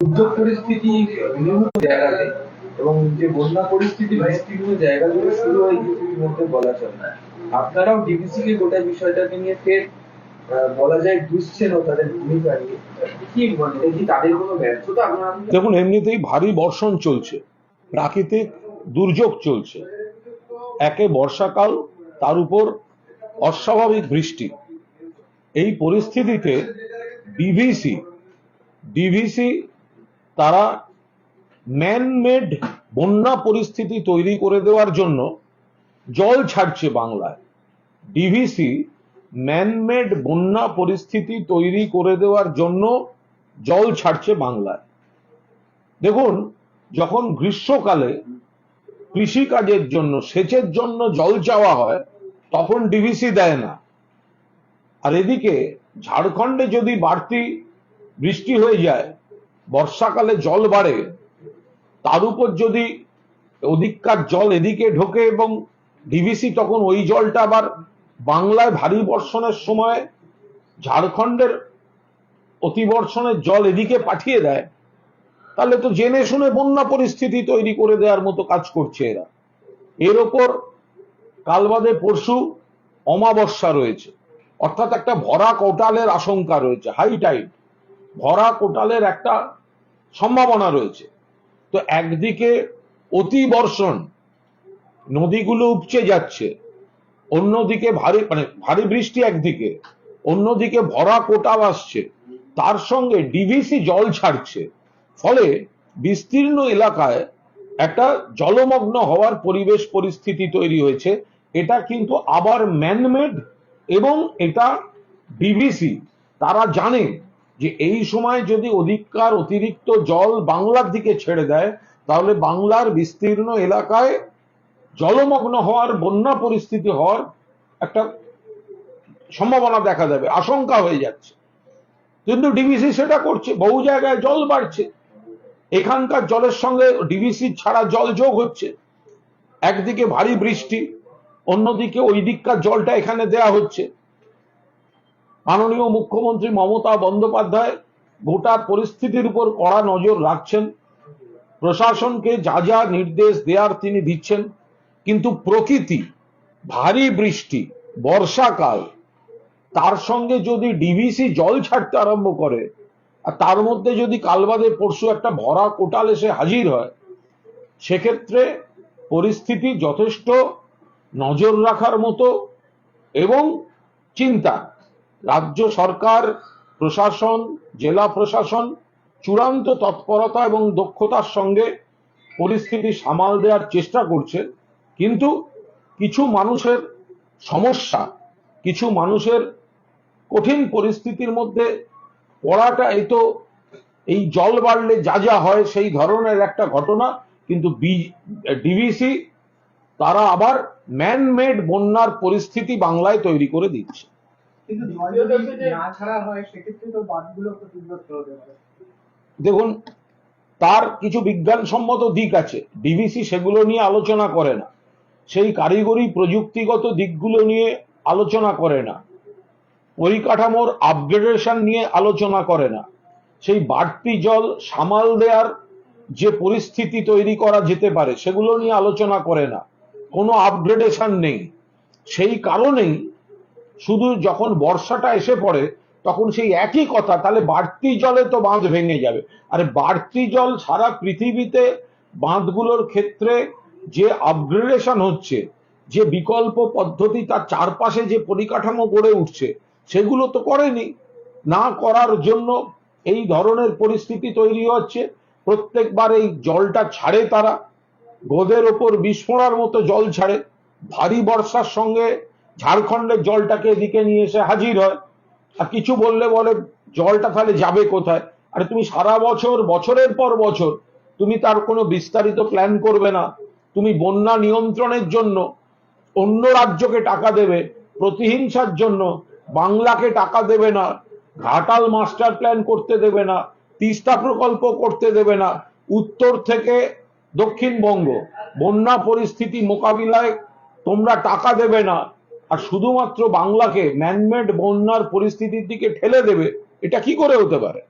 দুর্যোগ পরিস্থিতি বিভিন্ন জায়গাতে এবং যে বন্যা পরিস্থিতি বিভিন্ন জায়গাগুলো শুরু হয়ে গেছে ইতিমধ্যে বলা চলে আপনারাও ডিবিসি কে গোটা বিষয়টাকে নিয়ে ফের বলা যায় ও তাদের ভূমিকা নিয়ে। কি মানে কি তাদের কোনো ব্যর্থতা? দেখুন, এমনিতেই ভারী বর্ষণ চলছে, প্রাকৃতিক দুর্যোগ চলছে। একে বর্ষাকাল, তার উপর অস্বাভাবিক বৃষ্টি। এই পরিস্থিতিতে ডিভিসি ডিভিসি তারা ম্যানমেড বন্যা পরিস্থিতি তৈরি করে দেওয়ার জন্য জল ছাড়ছে বাংলায়। ডিভিসি ম্যানমেড বন্যা পরিস্থিতি তৈরি করে দেওয়ার জন্য জল ছাড়ছে বাংলায়। দেখুন, যখন গ্রীষ্মকালে কৃষিকাজের জন্য, সেচের জন্য জল চাওয়া হয়, তখন ডিভিসি দেয় না। আর এদিকে ঝাড়খণ্ডে যদি বাড়তি বৃষ্টি হয়ে যায় বর্ষাকালে জল বাড়ে, তার উপর যদি অধিককার জল এদিকে ঢোকে এবং ডিভিসি তখন ওই জলটা আবার বাংলায় ভারী বর্ষণের সময় ঝাড়খণ্ডের অতিবর্ষণের জল এদিকে পাঠিয়ে দেয়, তাহলে তো জেনে শুনে বন্যা পরিস্থিতি তৈরি করে দেওয়ার মতো কাজ করছে এরা। এর ওপর কাল বাদে পরশু অমাবস্যা রয়েছে, অর্থাৎ একটা ভরা কোটালের আশঙ্কা রয়েছে হাই টাইড ভরা কোটালের একটা সম্ভাবনা রয়েছে। তো একদিকে অতি বর্ষণ নদীগুলো উপচে যাচ্ছে, অন্যদিকে ভারী মানে ভারী বৃষ্টি একদিকে, অন্যদিকে ভরা কোটাল আসছে, তার সঙ্গে ডিভিসি জল ছাড়ছে, ফলে বিস্তীর্ণ এলাকায় একটা জলমগ্ন হওয়ার পরিবেশ পরিস্থিতি তৈরি হয়েছে। এটা কিন্তু আবার ম্যানমেড এবং এটা ডিভিসি তারা জানে যে এই সময় যদি অধিককার অতিরিক্ত জল বাংলার দিকে ছেড়ে দেয়, তাহলে বাংলার বিস্তীর্ণ এলাকায় জলমগ্ন হওয়ার, বন্যা পরিস্থিতি হওয়ার একটা সম্ভাবনা দেখা যাবে আশঙ্কা হয়ে যাচ্ছে। কিন্তু ডিভিসি সেটা করছে, বহু জায়গায় জল বাড়ছে। এখানকার জলের সঙ্গে ডিভিসি ছাড়া জল যোগ হচ্ছে। একদিকে ভারী বৃষ্টি, অন্যদিকে ওই দিককার জলটা এখানে দেয়া হচ্ছে। মাননীয় মুখ্যমন্ত্রী মমতা বন্দ্যোপাধ্যায় গোটা পরিস্থিতির উপর কড়া নজর রাখছেন। প্রশাসনকে যা যা নির্দেশ দেওয়ার তিনি দিচ্ছেন। কিন্তু প্রকৃতি, ভারী বৃষ্টি, বর্ষাকাল, তার সঙ্গে যদি ডিভিসি জল ছাড়তে আরম্ভ করে, আর তার মধ্যে যদি কালবাদে পরশু একটা ভরা কোটাল এসে হাজির হয়, সেক্ষেত্রে পরিস্থিতি যথেষ্ট নজর রাখার মতো এবং চিন্তা রাজ্য সরকার, প্রশাসন, জেলা প্রশাসন চূড়ান্ত তৎপরতা এবং দক্ষতার সঙ্গে পরিস্থিতি সামাল দেওয়ার চেষ্টা করছে। কিন্তু কিছু মানুষের সমস্যা, কিছু মানুষের কঠিন পরিস্থিতির মধ্যে পড়াটা এই তো, এই জল বাড়লে যা যা হয় সেই ধরনের একটা ঘটনা। কিন্তু ডিভিসি তারা আবার ম্যানমেড বন্যার পরিস্থিতি বাংলায় তৈরি করে দিচ্ছে। কিন্তু না ছাড়া হয় সেক্ষেত্রে তো বাঁধগুলো ক্ষতিগ্রস্ত হতে পারে দেখুন তার কিছু বিজ্ঞানসম্মত দিক আছে। ডিভিসি সেগুলো নিয়ে আলোচনা করে না। সেই কারিগরি প্রযুক্তিগত দিকগুলো নিয়ে আলোচনা করে না। পরিকাঠামোর আপগ্রেডেশন নিয়ে আলোচনা করে না। সেই বাড়তি জল সামাল দেওয়ার যে পরিস্থিতি তৈরি করা যেতে পারে সেগুলো নিয়ে আলোচনা করে না। কোনো আপগ্রেডেশন নেই। সেই কারণেই শুধু যখন বর্ষাটা এসে পড়ে, তখন সেই একই কথা, তাহলে বাড়তি জলে তো বাঁধ ভেঙে যাবে। আর বাড়তি জল সারা পৃথিবীতে বাঁধগুলোর ক্ষেত্রে যে আপগ্রেডেশন হচ্ছে, যে বিকল্প পদ্ধতি, তার চারপাশে যে পরিকাঠামো গড়ে উঠছে, সেগুলো তো করেনি। না করার জন্য এই ধরনের পরিস্থিতি তৈরি হচ্ছে। প্রত্যেকবার এই জলটা ছাড়ে তারা। গোদের ওপর বিস্ফোরার মতো জল ছাড়ে। ভারী বর্ষার সঙ্গে ঝাড়খণ্ডের জলটাকে এদিকে নিয়ে এসে হাজির হয়। আর কিছু বললে বলে, জলটা তাহলে যাবে কোথায়? আরে তুমি সারা বছর, বছরের পর বছর, তুমি তার কোনো বিস্তারিত প্ল্যান করবে না। তুমি বন্যা নিয়ন্ত্রণের জন্য অন্য রাজ্যকে টাকা দেবে, প্রতিহিংসার জন্য বাংলাকে টাকা দেবে না, ঘাটাল মাস্টার প্ল্যান করতে দেবে না, তিস্তা প্রকল্প করতে দেবে না, উত্তর থেকে দক্ষিণবঙ্গ। বন্যা পরিস্থিতি মোকাবিলায় তোমরা টাকা দেবে না। আর শুধুমাত্র বাংলাকে ম্যানমেড বন্যার পরিস্থিতির দিকে ঠেলে দেবে এটা কি করে হতে পারে?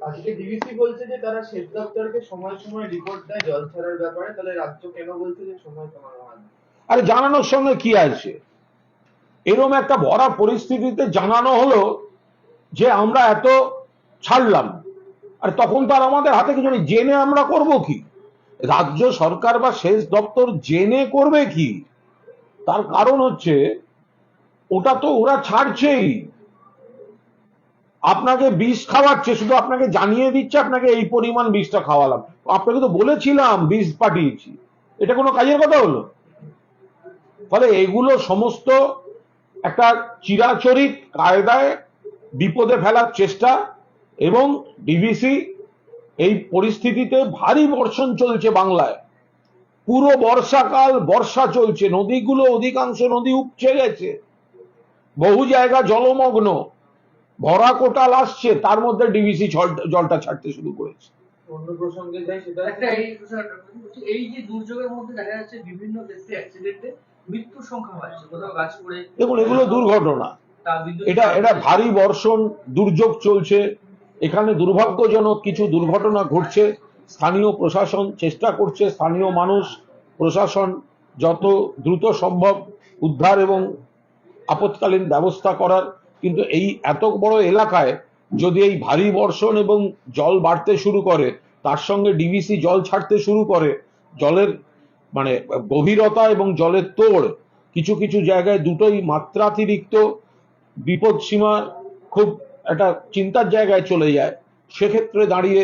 আজকে ডিবিসি বলছে যে তারা সেচ দপ্তরকে সময় সময় রিপোর্ট দেয় জল ছাড়ার ব্যাপারে তাহলে রাজ্য কেন বলছে যে সময় কমানো হয় আরে জানানোর সঙ্গে কি আছে? এরকম একটা ভরা পরিস্থিতিতে জানানো হলো যে আমরা এত ছাড়লাম। আর তখন তো আর আমাদের হাতে কিছু নেই। জেনে আমরা করব কি? রাজ্য সরকার বা সেচ দপ্তর জেনে করবে কি? তার কারণ হচ্ছে, ওটা তো ওরা ছাড়ছেই। আপনাকে বিষ খাওয়াচ্ছে, শুধু আপনাকে জানিয়ে দিচ্ছে আপনাকে এই পরিমাণ বিষটা খাওয়ালাম। আপনাকে তো বলেছিলাম, বিষ পাঠিয়েছি। এটা কোনো কাজের কথা হলো? ফলে এগুলো সমস্ত একটা চিরাচরিত কায়দায় বিপদে ফেলার চেষ্টা এবং ডিভিসি এই পরিস্থিতিতে ভারী বর্ষণ চলছে বাংলায়। পুরো বর্ষাকাল বর্ষা চলছে নদীগুলো অধিকাংশ নদী উপচে গেছে। বহু জায়গা জলমগ্ন ভরা কোটাল আসছে তার মধ্যে ডিভিসি জলটা ছাড়তে শুরু করেছে। অন্য প্রসঙ্গে যাই সেটা এই প্রশ্নটা বলছি, এই যে দুর্যোগের মধ্যে দেখা যাচ্ছে বিভিন্ন ক্ষেত্রে অ্যাক্সিডেন্টে মৃত্যুর সংখ্যা বাড়ছে কোথাও গাছ পড়ে। দেখুন এগুলো দুর্ঘটনা। এটা এটা ভারী বর্ষণ দুর্যোগ চলছে এখানে দুর্ভাগ্যজনক কিছু দুর্ঘটনা ঘটছে। স্থানীয় প্রশাসন চেষ্টা করছে, স্থানীয় মানুষ, প্রশাসন যত দ্রুত সম্ভব উদ্ধার এবং আপৎকালীন ব্যবস্থা করার। কিন্তু এই এত বড় এলাকায় যদি এই ভারী বর্ষণ এবং জল বাড়তে শুরু করে, তার সঙ্গে ডিভিসি জল ছাড়তে শুরু করে, জলের মানে গভীরতা এবং জলের তোড়, কিছু কিছু জায়গায় দুটোই মাত্রাতিরিক্ত বিপদ সীমা খুব একটা চিন্তার জায়গায় চলে যায়। সেক্ষেত্রে দাঁড়িয়ে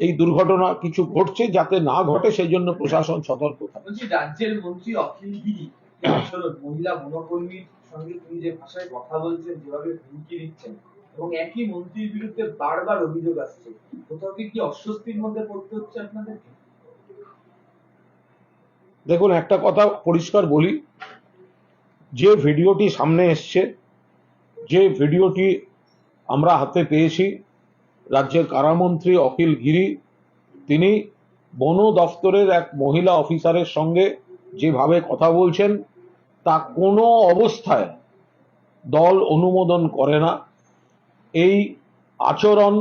এই দুর্ঘটনা কিছু ঘটছে যাতে না ঘটে সেই জন্য প্রশাসন সতর্ক থাকে। রাজ্যের মন্ত্রী অখিল গিরি মহিলা বনকর্মীর সঙ্গে তিনি যে ভাষায় কথা বলছেন যেভাবে হুমকি দিচ্ছেন এবং একই মন্ত্রীর বিরুদ্ধে বারবার অভিযোগ আসছে কোথাও কি কি অস্বস্তির মধ্যে পড়তে হচ্ছে আপনাদেরকে? দেখুন একটা কথা পরিষ্কার বলি যে ভিডিওটি সামনে এসছে যে ভিডিওটি আমরা হাতে পেয়েছি রাজ্যের কারামন্ত্রী অখিল গিরি, তিনি বন দফতরের এক মহিলা অফিসারের সঙ্গে যেভাবে কথা বলছেন, তা কোনো অবস্থায় দল অনুমোদন করে না। এই আচরণ,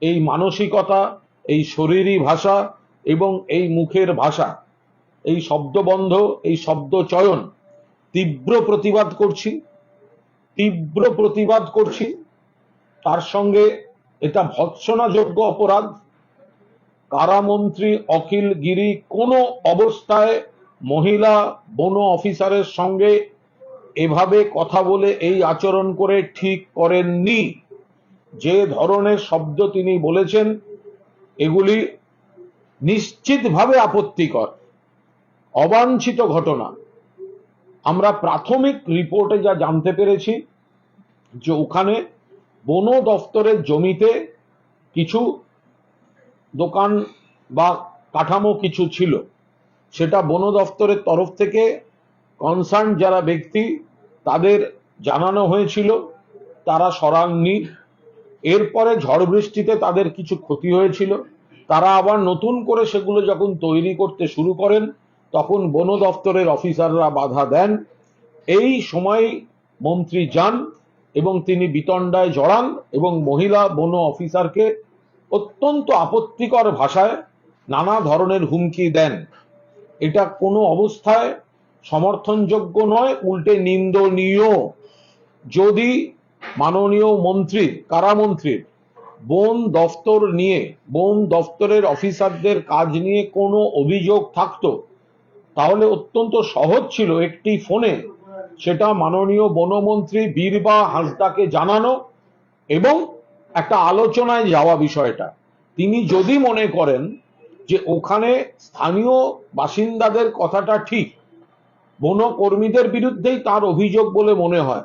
এই মানসিকতা, এই শরীরী ভাষা এবং এই মুখের ভাষা, এই শব্দবন্ধ, এই শব্দ চয়ন তীব্র প্রতিবাদ করছি, তীব্র প্রতিবাদ করছি। তার সঙ্গে এটা ভৎসনাযোগ্য অপরাধ। কারামন্ত্রী অখিল গিরি কোনো অবস্থায় মহিলা বন অফিসারের সঙ্গে এভাবে কথা বলে এই আচরণ করে ঠিক করেননি। যে ধরনের শব্দ তিনি বলেছেন, এগুলি নিশ্চিতভাবে আপত্তিকর, অবাঞ্ছিত ঘটনা। আমরা প্রাথমিক রিপোর্টে যা জানতে পেরেছি যে ওখানে বন দফতরের জমিতে কিছু দোকান বা কাঠামো কিছু ছিল। সেটা বন দফতরের তরফ থেকে কনসার্ন যারা ব্যক্তি, তাদের জানানো হয়েছিল, তারা সরাননি এরপরে ঝড় বৃষ্টিতে তাদের কিছু ক্ষতি হয়েছিল। তারা আবার নতুন করে সেগুলো যখন তৈরি করতে শুরু করেন, তখন বন দফতরের অফিসাররা বাধা দেন। এই সময় মন্ত্রী যান এবং তিনি বিতণ্ডায় জড়ান এবং মহিলা বন অফিসারকে অত্যন্ত আপত্তিকর ভাষায় নানা ধরনের হুমকি দেন। এটা কোনো অবস্থায় সমর্থনযোগ্য নয়, উল্টে নিন্দনীয়। যদি মাননীয় মন্ত্রী কারামন্ত্রীর বন দফতর নিয়ে, বন দফতরের অফিসারদের কাজ নিয়ে কোনো অভিযোগ থাকতো, তাহলে অত্যন্ত সহজ ছিল একটি ফোনে সেটা মাননীয় বনমন্ত্রী বীরবা হাঁসদাকে জানানো এবং একটা আলোচনায় যাওয়া বিষয়টা। তিনি যদি মনে করেন যে ওখানে স্থানীয় বাসিন্দাদের কথাটা ঠিক, বনকর্মীদের বিরুদ্ধেই তার অভিযোগ বলে মনে হয়,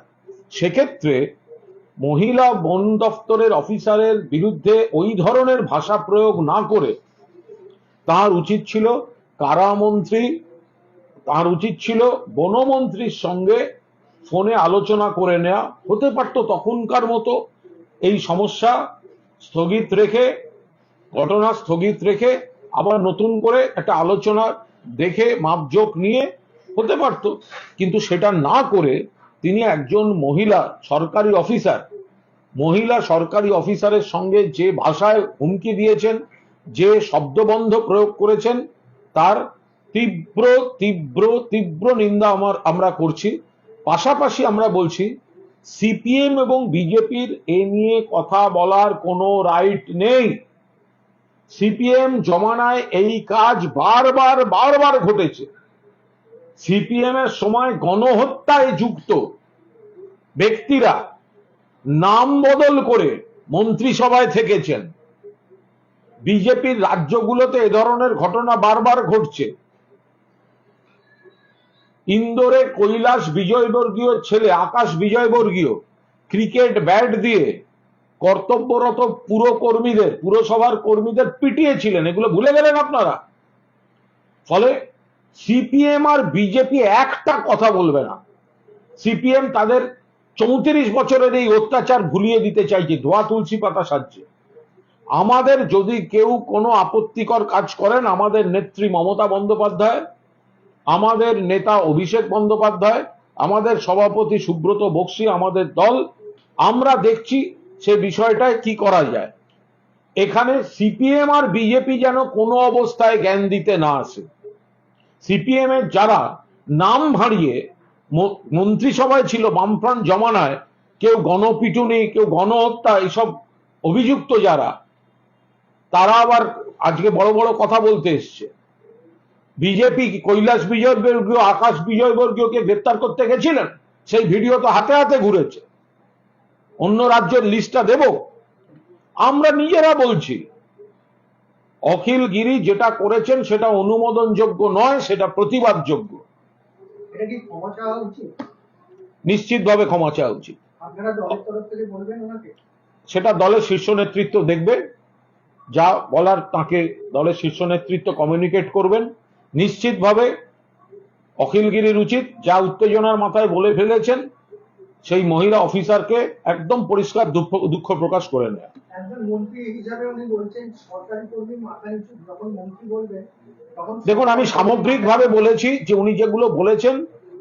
সেক্ষেত্রে মহিলা বন দফতরের অফিসারের বিরুদ্ধে ওই ধরনের ভাষা প্রয়োগ না করে তার উচিত ছিল কারামন্ত্রী তার উচিত ছিল বনমন্ত্রীর সঙ্গে ফোনে আলোচনা করে নেওয়া হতে পারতো তখনকার মতো এই সমস্যা স্থগিত রেখে, ঘটনা স্থগিত রেখে আবার নতুন করে একটা আলোচনা দেখে, মাপজোক নিয়ে হতে পারতো। কিন্তু সেটা না করে তিনি একজন মহিলা সরকারি অফিসার। মহিলা সরকারি অফিসারের সঙ্গে যে ভাষায় হুমকি দিয়েছেন, যে শব্দবন্ধ প্রয়োগ করেছেন, তার তীব্র তীব্র তীব্র নিন্দা আমার, আমরা করছি। পাশাপাশি আমরা বলছি, সিপিএম এবং বিজেপির এ নিয়ে কথা বলার কোনো রাইট নেই। সিপিএম জমানায় এই কাজ বারবার বারবার ঘটেছে। সিপিএম এর সময় গণহত্যায় যুক্ত ব্যক্তিরা নাম বদল করে মন্ত্রিসভায় থেকেছেন। বিজেপির রাজ্যগুলোতে এ ধরনের ঘটনা বারবার ঘটছে। ইন্দোরে কৈলাস বিজয়বর্গীয় ছেলে আকাশ বিজয়বর্গীয় ক্রিকেট ব্যাট দিয়ে কর্তব্যরত পুর কর্মীদের পুরসভার কর্মীদের পিটিয়েছিলেন। এগুলো ভুলে গেলেন আপনারা। ফলে সিপিএম আর বিজেপি একটা কথা বলবে না। সিপিএম তাদের চৌত্রিশ বছরের এই অত্যাচার ভুলিয়ে দিতে চাইছে, ধোয়া তুলসী পাতা সাজছে। আমাদের যদি কেউ কোনো আপত্তিকর কাজ করেন, আমাদের নেত্রী মমতা বন্দ্যোপাধ্যায় আমাদের নেতা অভিষেক বন্দ্যোপাধ্যায়, আমাদের সভাপতি সুব্রত বক্সি, আমাদের দল, আমরা দেখছি সে বিষয়টায় কি করা যায়। এখানে সিপিএম আর বিজেপি যেন কোনো অবস্থায় জ্ঞান দিতে না আসে। সিপিএম এর যারা নাম ম- মন্ত্রিসভায় ছিল, বামফ্রন্ট জমানায়, কেউ গণপিটুনি, কেউ গণহত্যা, এসব অভিযুক্ত যারা, তারা আবার আজকে বড় বড় কথা বলতে এসছে। বিজেপি কৈলাস বিজয়বর্গীয় আকাশ বিজয়বর্গীয়কে গ্রেপ্তার করতে গেছিলেন? সেই ভিডিও তো হাতে হাতে ঘুরেছে। অন্য রাজ্যের লিস্টটা দেব। আমরা নিজেরা বলছি অখিল গিরি যেটা করেছেন সেটা অনুমোদনযোগ্য নয় সেটা প্রতিবাদযোগ্য। এটা কি ক্ষমা চাওয়া উচিত? নিশ্চিতভাবে ক্ষমা চাওয়া উচিত। সেটা দলের শীর্ষ নেতৃত্ব দেখবে। যা বলার তাকে দলের শীর্ষ নেতৃত্ব কমিউনিকেট করবেন। নিশ্চিতভাবে অখিলগিরির উচিত যা উত্তেজনার মাথায় বলে ফেলেছেন সেই মহিলা অফিসারকে একদম পরিষ্কার দুঃখ প্রকাশ করে নেয়। দেখুন আমি সামগ্রিকভাবে বলেছি যে উনি যেগুলো বলেছেন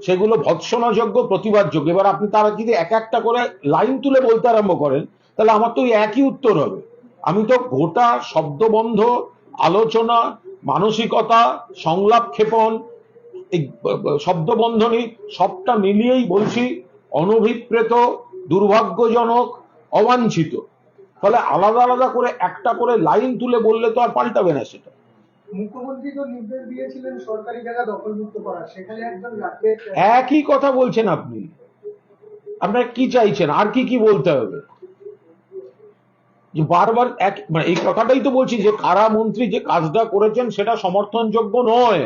সেগুলো ভৎসনাযোগ্য প্রতিবাদযোগ্য। এবার আপনি তারা যদি এক একটা করে লাইন তুলে বলতে আরম্ভ করেন তাহলে আমার তো একই উত্তর হবে। আমি তো গোটা শব্দবন্ধ আলোচনা মানসিকতা সংলাপ ক্ষেপণ এই শব্দবন্ধনী সবটা মিলিয়েই বলছি অনভিপ্রেত দুর্ভাগ্যজনক অবাঞ্ছিত। ফলে আলাদা আলাদা করে একটা করে লাইন তুলে বললে তো আর পাল্টাবে না সেটা। মুখ্যমন্ত্রী তো নির্দেশ দিয়েছিলেন সরকারি জায়গা দখলমুক্ত করা সেখানে একজন একই কথা বলছেন আপনি। আপনারা কি চাইছেন? আর কি কি বলতে হবে? যে বারবার এক মানে এই কথাটাই তো বলছি যে কারা মন্ত্রী যে কাজটা করেছেন সেটা সমর্থনযোগ্য নয়।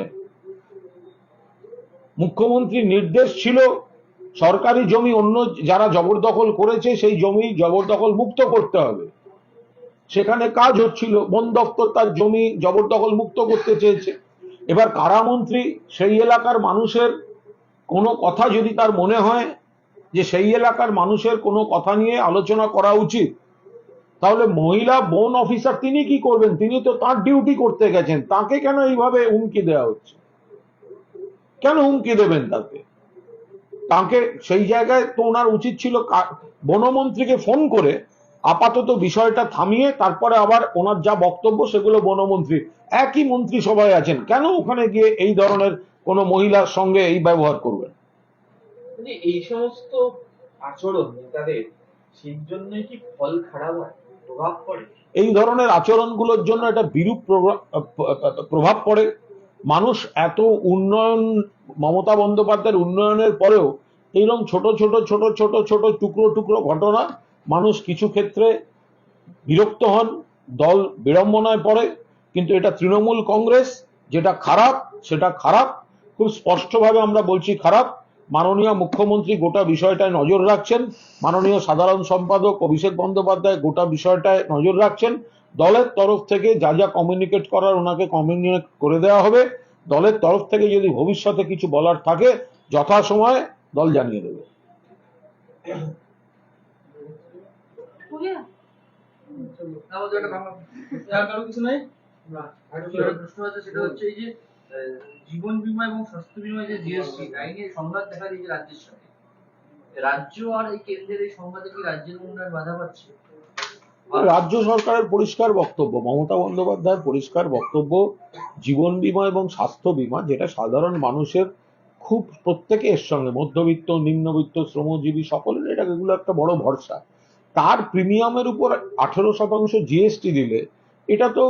মুখ্যমন্ত্রীর নির্দেশ ছিল সরকারি জমি অন্য যারা জবরদখল করেছে সেই জমি জবরদখল মুক্ত করতে হবে। সেখানে কাজ হচ্ছিল, বন দপ্তর তার জমি জবরদখল মুক্ত করতে চেয়েছে। এবার কারামন্ত্রী সেই এলাকার মানুষের কোনো কথা যদি তার মনে হয় যে সেই এলাকার মানুষের কোনো কথা নিয়ে আলোচনা করা উচিত তাহলে মহিলা বন অফিসার তিনি কি করবেন? তিনি তো তার ডিউটি করতে গেছেন। তাকে কেন এইভাবে হুমকি দেওয়া হচ্ছে? কেন হুমকি দেবেন তাকে? তাকে সেই জায়গায় তো ওনার উচিত ছিল বনমন্ত্রীকে ফোন করে আপাতত বিষয়টা থামিয়ে তারপরে আবার ওনার যা বক্তব্য সেগুলো বনমন্ত্রী, একই মন্ত্রী সভায় আছেন। কেন ওখানে গিয়ে এই ধরনের কোনো মহিলার সঙ্গে এই ব্যবহার করবেন? মানে এই সমস্ত আচরণ নেতাদের, সেই জন্যই কি ফল খারাপ হয়? এই ধরনের আচরণগুলোর জন্য একটা বিরূপ প্রভা- প্রভাব পড়ে। মানুষ এত উন্নয়ন, মমতা বন্দ্যোপাধ্যায়ের উন্নয়নের পরেও এইরকম ছোট ছোট ছোট ছোট ছোট, টুকরো টুকরো ঘটনা মানুষ কিছু ক্ষেত্রে বিরক্ত হন, দল বিড়ম্বনায় পড়ে। কিন্তু এটা তৃণমূল কংগ্রেস, যেটা খারাপ, সেটা খারাপ। খুব স্পষ্টভাবে আমরা বলছি খারাপ। মাননীয় মুখ্যমন্ত্রী গোটা বিষয়টায় নজর রাখছেন। মাননীয় সাধারণ সম্পাদক অভিষেক বন্দ্যোপাধ্যায় গোটা বিষয়টায় নজর রাখছেন। দলের তরফ থেকে যা যা কমিউনিকেট করার ওনাকে কমিউনিকেট করে দেওয়া হবে। দলের তরফ থেকে যদি ভবিষ্যতে কিছু বলার থাকে যথাসময়ে দল জানিয়ে দেবে। কিছু নাই? প্রশ্ন আছে সেটা হচ্ছে এই যে জীবন বীমা এবং স্বাস্থ্য বীমা যে জিএসটি তাই নিয়ে সংঘাত দেখা দিয়েছে রাজ্যের সাথে। রাজ্য আর এই কেন্দ্রের এই সংঘাতে কি রাজ্যের উন্নয়ন বাধা পাচ্ছে? রাজ্য সরকারের পরিষ্কার বক্তব্য, মমতা বন্দ্যোপাধ্যায়ের পরিষ্কার বক্তব্য, জীবন বীমা এবং স্বাস্থ্য বীমা, যেটা সাধারণ মানুষের খুব প্রত্যেকে এর সঙ্গে, মধ্যবিত্ত, নিম্নবিত্ত, শ্রমজীবী সকলের এটা এগুলো একটা বড় ভরসা। তার প্রিমিয়ামের উপর আঠেরো শতাংশ জিএসটি দিলে, এটা তো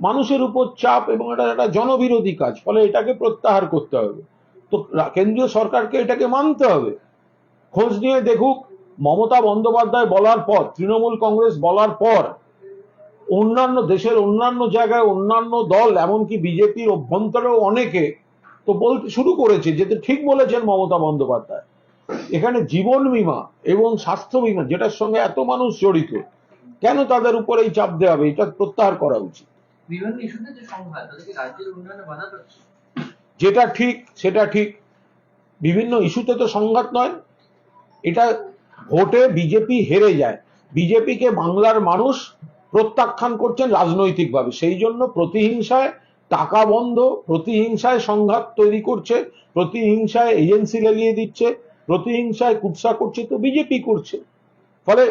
মানুষের উপর চাপ এবং এটা একটা জনবিরোধী কাজ, ফলে এটাকে প্রত্যাহার করতে হবে। তো কেন্দ্রীয় সরকারকে এটাকে মানতে হবে। খোঁজ নিয়ে দেখুক, মমতা বন্দ্যোপাধ্যায় বলার পর, তৃণমূল কংগ্রেস বলার পর, অন্যান্য দেশের অন্যান্য জায়গায় অন্যান্য দল, এমনকি বিজেপির অভ্যন্তরেও অনেকে তো বলতে শুরু করেছে, যেটা ঠিক বলেছেন মমতা বন্দ্যোপাধ্যায়। এখানে জীবন বীমা এবং স্বাস্থ্য বীমা, যেটার সঙ্গে এত মানুষ জড়িত, কেন তাদের উপর এই চাপ দেওয়া হবে? এটা প্রত্যাহার করা উচিত। বিভিন্ন ইস্যুতে যে সংঘাত রাজ্যের উন্নয়নে বাধা পাচ্ছে যেটা ঠিক, সেটা ঠিক। বিভিন্ন ইস্যুতে তো সংঘাত নয়। এটা ভোটে বিজেপি হেরে যায়। বিজেপিকে বাংলার মানুষ প্রত্যাখ্যান করছেন রাজনৈতিকভাবে। সেই জন্য প্রতিহিংসায় টাকা বন্ধ, প্রতিহিংসায় সংঘাত তৈরি করছে, প্রতিহিংসায় এজেন্সি লেলিয়ে দিচ্ছে, প্রতিহিংসায় কুৎসা করছে, তো বিজেপি করছে। ফলে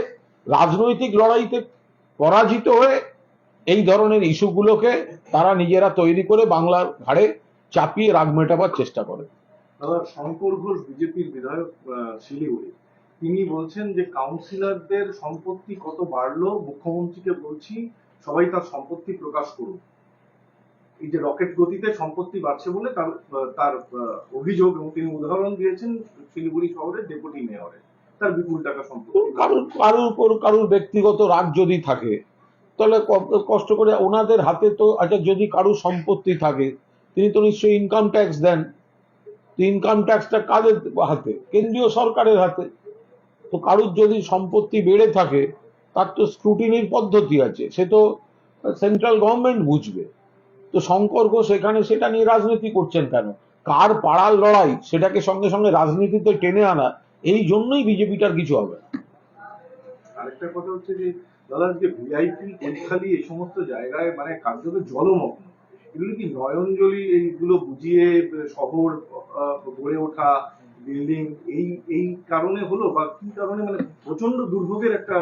রাজনৈতিক লড়াইতে পরাজিত হয়ে এই ধরনের ইস্যুগুলোকে তারা নিজেরা তৈরি করে বাংলার ঘাড়ে চাপিয়ে রাগ মেটাবার চেষ্টা করে। দাদা শঙ্কর ঘোষ বিজেপির বিধায়ক শিলিগুড়ি। তিনি বলছেন যে কাউন্সিলরদের সম্পত্তি কত বাড়লো মুখ্যমন্ত্রীকে বলছি সবাই তার সম্পত্তি প্রকাশ করুন। এই যে রকেট গতিতে সম্পত্তি বাড়ছে বলে তার তার অভিযোগ এবং তিনি উদাহরণ দিয়েছেন শিলিগুড়ি শহরের ডেপুটি মেয়রের তার বিপুল টাকা সম্পত্তি কারুর কারুর উপর কারুর ব্যক্তিগত রাগ যদি থাকে তাহলে কষ্ট করে ওনাদের হাতে তো আচ্ছা যদি কারুর সম্পত্তি থাকে, তিনি তো নিশ্চয়ই ইনকাম ট্যাক্স দেন। ইনকাম ট্যাক্সটা কাদের হাতে? কেন্দ্রীয় সরকারের হাতে। তো কারুর যদি সম্পত্তি বেড়ে থাকে, তার তো স্ক্রুটিনির পদ্ধতি আছে। সে তো সেন্ট্রাল গভর্নমেন্ট বুঝবে। তো শঙ্কর ঘোষ এখানে সেটা নিয়ে রাজনীতি করছেন কেন? কার পাড়ার লড়াই? সেটাকে সঙ্গে সঙ্গে রাজনীতিতে টেনে আনা, এই জন্যই বিজেপিটার কিছু হবে আরেকটা কথা হচ্ছে যে দাদা যে ভিআইপি কৈখালি এই সমস্ত জায়গায় মানে কার্যত জলমগ্ন। এগুলো কি নয়নজলি এইগুলো বুঝিয়ে শহর গড়ে ওঠা বিল্ডিং এই এই কারণে হলো বা কি কারণে? মানে প্রচণ্ড দুর্ভোগের একটা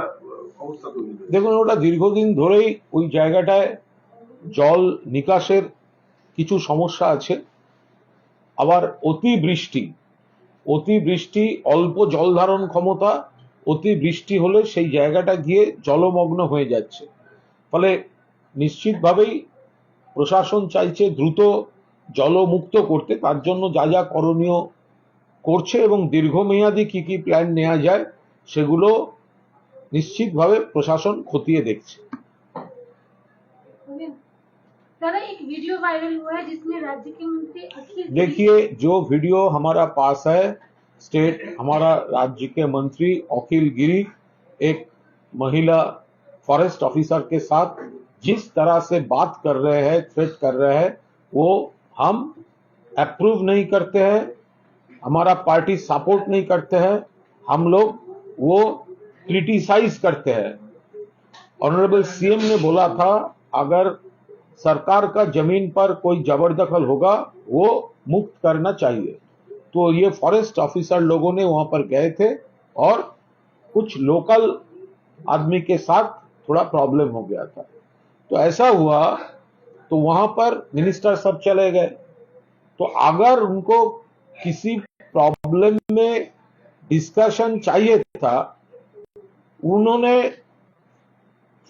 অবস্থা তৈরি দেখুন, ওটা দীর্ঘদিন ধরেই ওই জায়গাটায় জল নিকাশের কিছু সমস্যা আছে। আবার অতি বৃষ্টি অতি বৃষ্টি অল্প জল ধারণ ক্ষমতা অতি বৃষ্টি হলে সেই জায়গাটা গিয়ে জলমগ্ন হয়ে যাচ্ছে ফলে নিশ্চিতভাবেই প্রশাসন চাইছে দ্রুত জলমুক্ত করতে তার জন্য যা যা করণীয় করছে এবং দীর্ঘমেয়াদী কি কি প্ল্যান নেওয়া যায় সেগুলো নিশ্চিতভাবে প্রশাসন খতিয়ে দেখছে दादा एक वीडियो वायरल हुआ है जिसमें राज्य के मंत्री अखिल देखिए जो वीडियो हमारा पास है स्टेट हमारा राज्य के मंत्री अखिल गिरी एक महिला फॉरेस्ट ऑफिसर के साथ जिस तरह से बात कर रहे हैं थ्रेट कर रहे हैं वो हम अप्रूव नहीं करते हैं हमारा पार्टी सपोर्ट नहीं करते हैं हम लोग वो क्रिटिसाइज करते हैं ऑनरेबल सीएम ने बोला था अगर सरकार का ज़मीन पर कोई जबरदखल होगा वो मुक्त करना चाहिए तो ये फॉरेस्ट ऑफिसर लोगों ने वहाँ पर गए थे और कुछ लोकल आदमी के साथ थोड़ा प्रॉब्लम हो गया था। तो ऐसा हुआ तो वहाँ पर मिनिस्टर सब चले गए। तो अगर उनको किसी प्रॉब्लम में डिस्कशन चाहिए था, उन्होंने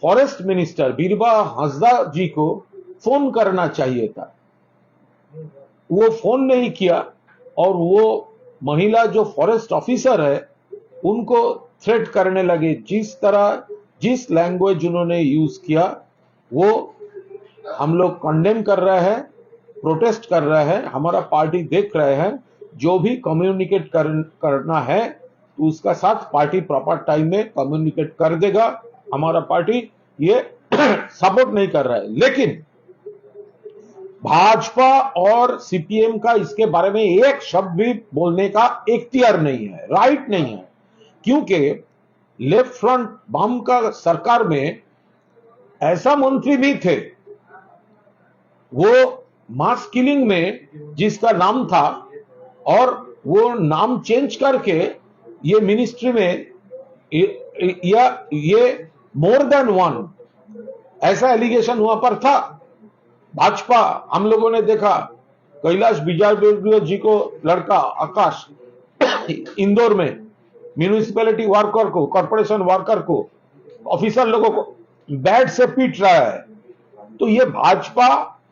फॉरेस्ट मिनिस्टर बीरबा हंसदा जी को फ़ोन करना चाहिए था। वो फ़ोन नहीं किया। और वो महिला जो फॉरेस्ट ऑफिसर है उनको थ्रेट करने लगे। जिस तरह जिस लैंग्वेज उन्होंने यूज़ किया वो हम लोग कंडेम कर रहे हैं प्रोटेस्ट कर रहे हैं हमारा पार्टी देख रहे हैं जो भी कम्युनिकेट कर, करना है तो उसका साथ पार्टी प्रॉपर टाइम में कम्युनिकेट कर देगा। हमारा पार्टी ये सपोर्ट नहीं कर रहा है। लेकिन भाजपा और सीपीएम का इसके बारे में एक शब्द भी बोलने का इख्तियार नहीं है राइट नहीं है। क्योंकि लेफ़्ट फ्रंट बम का सरकार में ऐसा मंत्री भी थे, वो मास किलिंग में जिसका नाम था और वो नाम चेंज करके ये मिनिस्ट्री में या, ये मोर देन वन ऐसा एलिगेशन वहाँ पर था। भाजपा, हम लोगों ने देखा, कैलाश विजय जी को लड़का आकाश, इंदौर में म्यूनिसिपैलिटी वर्कर को कॉरपोरेशन वर्कर को ऑफिसर लोगों को बैट से पीट रहा है। तो ये भाजपा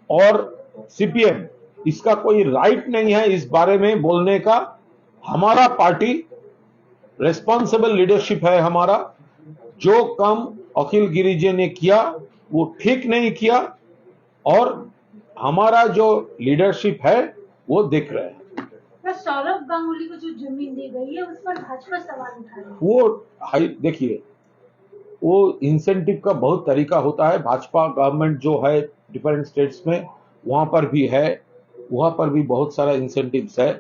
और सीपीएम इसका कोई राइट नहीं है इस बारे में बोलने का। हमारा पार्टी रेस्पॉन्सिबल लीडरशिप है हमारा। जो काम अखिल गिरिजे ने किया, वो ठीक नहीं किया। और हमारा जो लीडरशिप है वो देख रहे हैं। सौरभ गांगुली को जो ज़मीन दी गई है उस पर भाजपा सवाल उठा रही है वो हाई देखिए वो इंसेंटिव का बहुत तरीका होता है। भाजपा गवर्नमेंट जो है डिफरेंट स्टेट्स में वहाँ पर भी है वहाँ पर भी बहुत सारा इंसेंटिव्स है।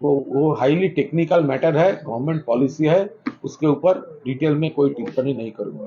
वो वो हाईली टेक्निकल मैटर है गवर्नमेंट पॉलिसी है उसके ऊपर डिटेल में कोई टिप्पणी नहीं करूँगा।